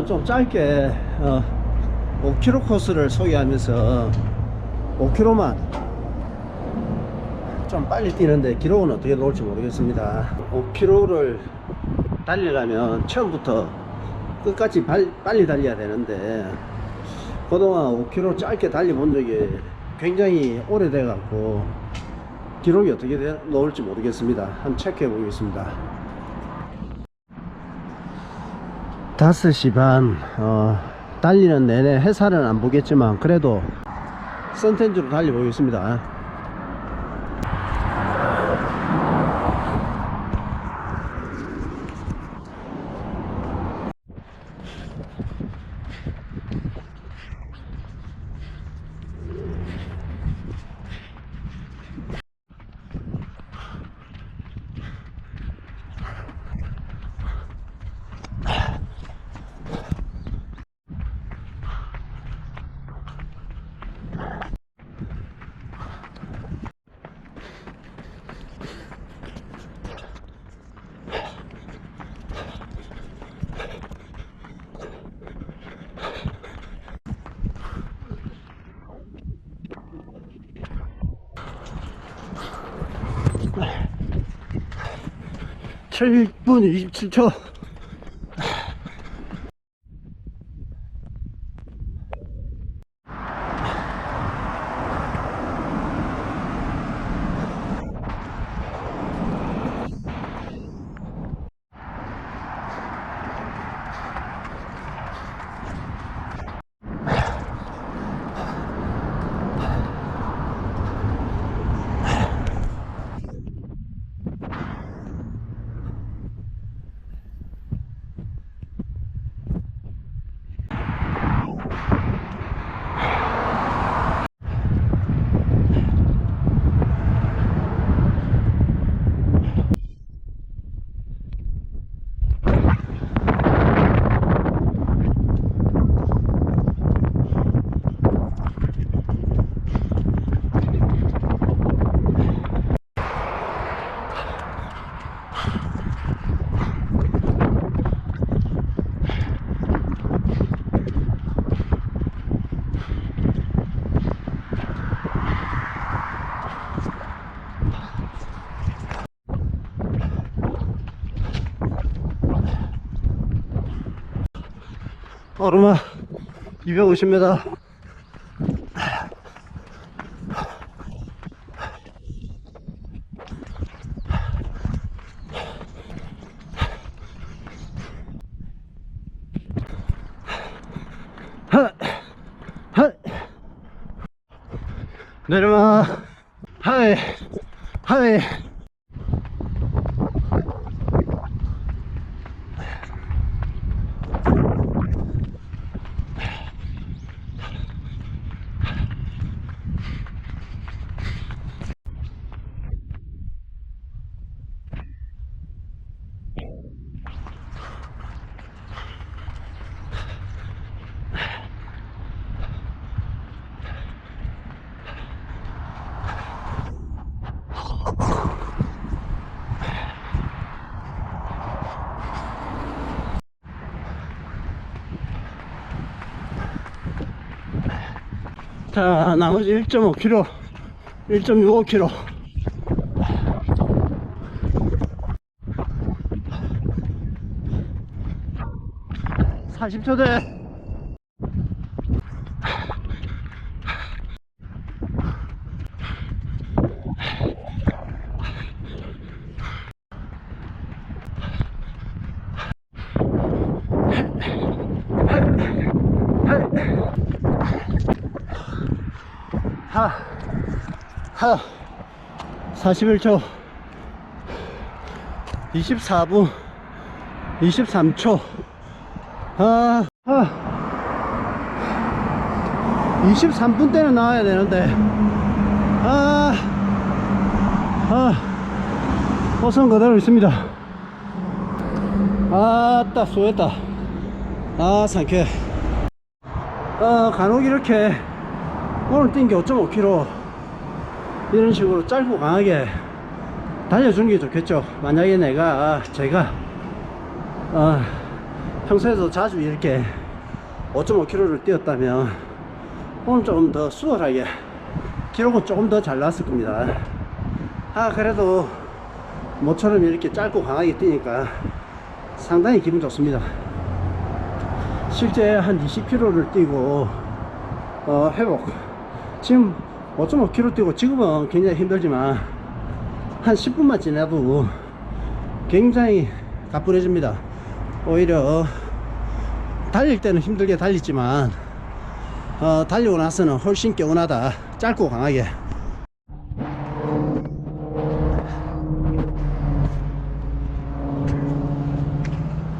오늘은 좀 짧게 어, 5km 코스를 소개하면서 5km만 좀 빨리 뛰는데 기록은 어떻게 나올지 모르겠습니다. 5km를 달리려면 처음부터 끝까지 발- 빨리 달려야 되는데 그동안 5km 짧게 달려본 적이 굉장히 오래돼 갖고 기록이 어떻게 돼- 나올지 모르겠습니다. 한번 체크해 보겠습니다 5시 반 어, 달리는 내내 해살은 안 보겠지만 그래도 선텐즈로 달려보겠습니다 칠분 27초 오르막 250m 내려마 하이 하이 자 나머지 1.5km 1.65km (40초) 대 하, 하, 41초, 24분, 23초, 아, 아, 23분 때는 나와야 되는데, 아, 아, 호선 그대로 있습니다. 아따, 수고했다. 아, 상쾌. 어, 간혹 이렇게 오늘 뛴 게 5.5km 이런 식으로 짧고 강하게 달려주는 게 좋겠죠 만약에 내가 제가 어, 평소에도 자주 이렇게 5.5km를 뛰었다면 오늘 조금 더 수월하게 기록은 조금 더 잘 나왔을 겁니다. 아 그래도 모처럼 이렇게 짧고 강하게 뛰니까 상당히 기분 좋습니다. 실제 한 20km를 뛰고 어, 회복 지금 5.5km 뛰고 지금은 굉장히 힘들지만 한 10분만 지나도 굉장히 가뿐해집니다. 오히려 달릴 때는 힘들게 달리지만 어, 달리고 나서는 훨씬 개운하다. 짧고 강하게.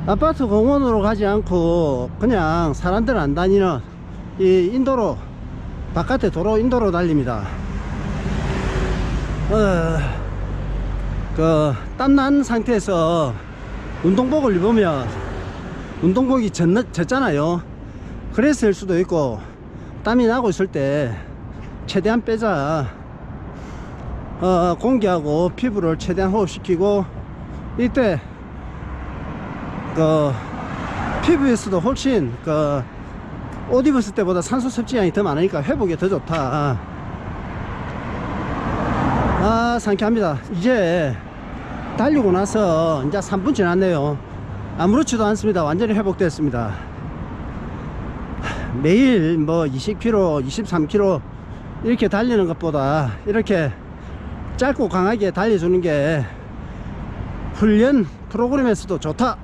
아파트 공원으로 가지 않고 그냥 사람들 안 다니는 이 인도로 바깥에 도로 인도로 달립니다. 어, 그 땀난 상태에서 운동복을 입으면 운동복이 젖, 젖잖아요. 그랬을 수도 있고 땀이 나고 있을 때 최대한 빼자. 어, 공기하고 피부를 최대한 호흡시키고 이때 그 피부에서도 훨씬 그 옷 입었을 때보다 산소 섭취량이 더 많으니까 회복에 더 좋다. 아 상쾌합니다. 이제 달리고 나서 이제 3분 지났네요. 아무렇지도 않습니다. 완전히 회복됐습니다. 매일 뭐 20km 23km 이렇게 달리는 것보다 이렇게 짧고 강하게 달려주는 게 훈련 프로그램에서도 좋다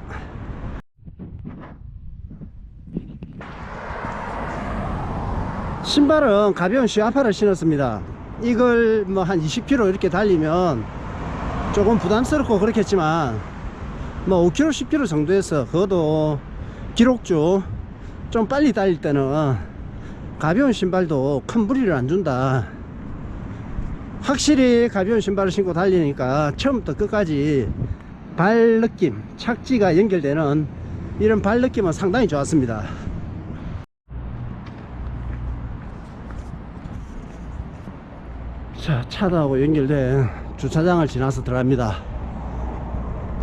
신발은 가벼운 시아파를 신었습니다. 이걸 뭐 한 20km 이렇게 달리면 조금 부담스럽고 그렇겠지만 뭐 5km 10km 정도에서 그것도 기록주 좀 빨리 달릴 때는 가벼운 신발도 큰 무리를 안 준다. 확실히 가벼운 신발을 신고 달리니까 처음부터 끝까지 발 느낌 착지가 연결되는 이런 발 느낌은 상당히 좋았습니다 자 차도하고 연결된 주차장을 지나서 들어갑니다.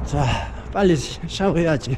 자 빨리 샤워해야지.